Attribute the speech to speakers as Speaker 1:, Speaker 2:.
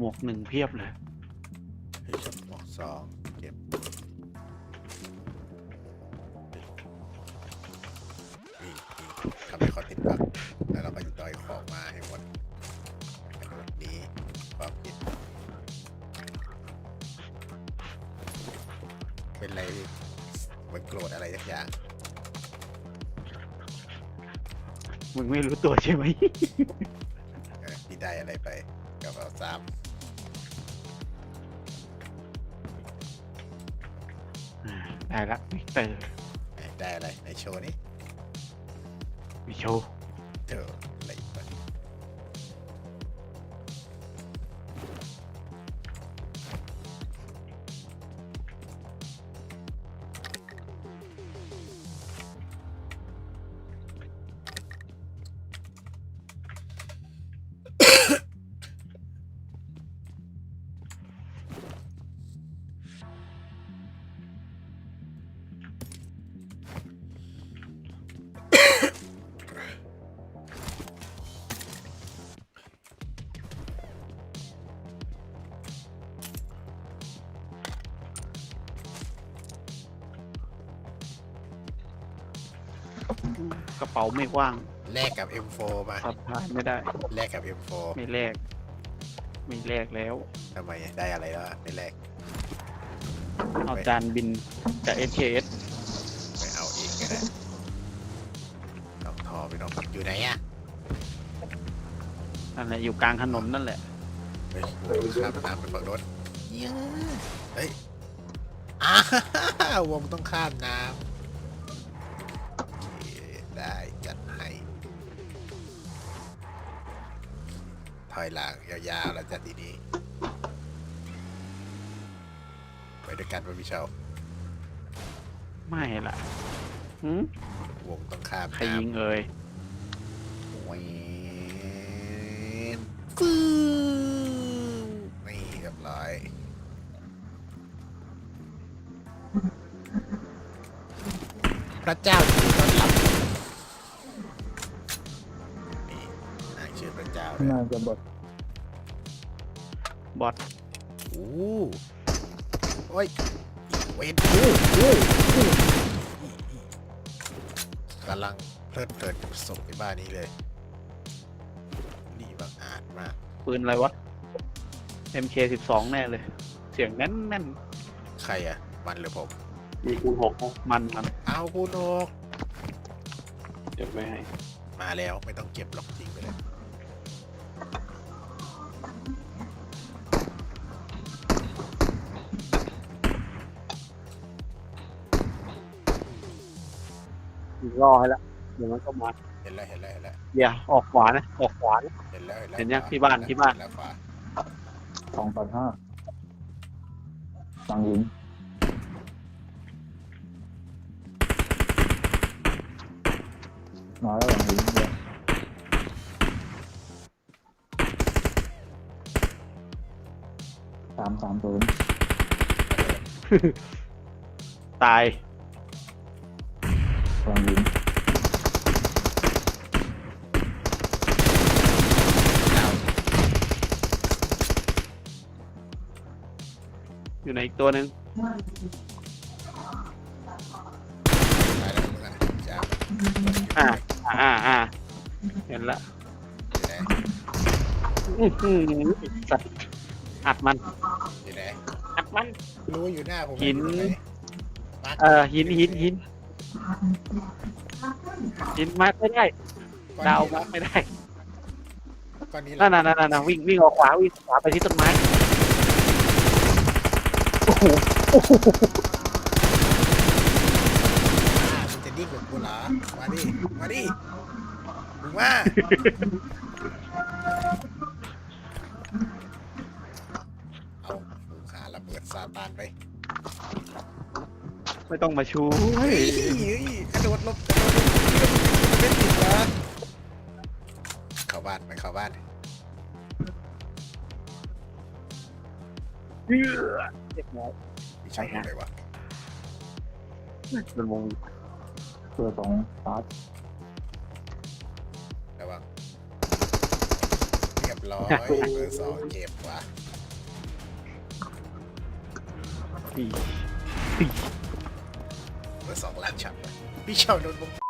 Speaker 1: มวกหนึ่งเพียบเลย
Speaker 2: เฮ้ยหมวกสองเก็บนี่นี่ทำให้เขาติดบักแล้วเราก็จะดอยของมาให้หมดกระโดดหนี้ความผิดเป็นไรมันโกรธอะไรสักอย่าง
Speaker 1: มึงไม่รู้ตัวใช่ไหม
Speaker 2: เออที่ได้อะไรไป กับเอาซ้
Speaker 1: อ่าได้ละวิกเตอร์ำ
Speaker 2: ได้อะไรในโชว์นี้
Speaker 1: วิโชว์
Speaker 2: เจออ ก
Speaker 1: ระเป๋าไม่ว่าง
Speaker 2: แลกกับ M4 มา
Speaker 1: สะพายไม่ได้
Speaker 2: แลกกับ M4
Speaker 1: ไม่แลกไม่แลกแล้ว
Speaker 2: ทำไมได้อะไรแล้วไม่แลก
Speaker 1: เอาจานบินจาก SKS
Speaker 2: ไปเอาเองก็ได้ลองทอไปลองอยู่ไหนอะ
Speaker 1: นั่นแหละอยู่กลางถนนนั่นแหละ
Speaker 2: เฮ้ยโอ้โหข้ามน้ำไปฝั่งรถเฮ้ยอ้าวงต้องข้ามน้ำ ถอยหลังยาวๆแล้วจัดทีนี้ ไปด้วยกันป่ะพี่เชา
Speaker 1: ไม่ล่ะหืม
Speaker 2: วงต้องข้าม
Speaker 1: ใคร
Speaker 2: น้ำ
Speaker 1: ยิงเอ่ย
Speaker 2: เวนฟูนี่เรียบร้อย พระเจ้ายินดีต้อน พระเจ้าเลย
Speaker 3: น่าจะบด
Speaker 1: บอท
Speaker 2: โอ้โอ้ยเวนกำลังเพลิดเพลินกับศพในบ้านนี้เลย นี่บังอาจมาก
Speaker 1: ปืนอะไรวะ MK12 แน่เลย เสียงแน่นแน่น
Speaker 2: ใครอะ มันหรือผม
Speaker 4: มีคูณหกนะ
Speaker 1: ๆมันมัน
Speaker 2: เอาคุณโอก
Speaker 4: เก็บไว้ให้
Speaker 2: มาแล้วไม่ต้องเก็บหรอกจริงไปเลย
Speaker 4: ยิงรอให้ละเดี๋ยวมันก็มา
Speaker 2: เห็นแล้วเห็นแล้วเห็นแล้ว
Speaker 1: อย่าออกขวานะออกขวานะ
Speaker 2: เห็นแล้วเห็นแล้ว
Speaker 1: เห็นยัง
Speaker 2: ขว
Speaker 1: ที่บ้านที่บ้าน
Speaker 2: เห็แล้วขวา
Speaker 3: สองต่อห้าฟังยิงมาแล้วหลังยิงเดี๋ยวสามสามศูนย์
Speaker 1: ตาย
Speaker 3: หลังยิง
Speaker 2: ดาว
Speaker 1: อยู่ในอีกตัวหนึ่ง
Speaker 2: ตายแล้วเหมือนกันจ้า
Speaker 1: อ่าอ่าอ่าเห็นละ
Speaker 2: อยู่ไหน
Speaker 1: อื้อหือสัตว์อัดมัน
Speaker 2: อยู่ไหน
Speaker 1: อัดมัน
Speaker 2: รู้อยู่หน้าผม
Speaker 1: หิน
Speaker 2: อยู่ไหมาร์ค
Speaker 1: เออหินหินหิน หินมาไม่ได้
Speaker 2: ก้อน
Speaker 1: ดาว
Speaker 2: นี้เหร
Speaker 1: มา
Speaker 2: อ
Speaker 1: ไม่ได้
Speaker 2: ก้อนนี้เหร
Speaker 1: นั่
Speaker 2: อน
Speaker 1: น่ะนั่นน่ะนั่นวิ่งวิ่งออกขวาวิ่งขวาไปที่ต้นไม้โอ้โห
Speaker 2: อ่ามันจะดิ้นกับกูเหรอมาดิ มาดิมึงมาเอาหูขาระเบิดซาตานไป
Speaker 1: ไม่ต้องมาชู
Speaker 2: เฮ้ยกระโดดหลบกระโดดหลบเล่นติดเหรอเข้าบ้านไปเข้าบ้าน
Speaker 1: เจ็บหมอ
Speaker 2: มีช่องอะไรวะ
Speaker 1: มันวง
Speaker 3: ตัวสองตาร์ท
Speaker 2: ระวังนี่กับร้อยเบอร์สองเก็บว่ะ
Speaker 1: สี่
Speaker 2: เบอร์สอง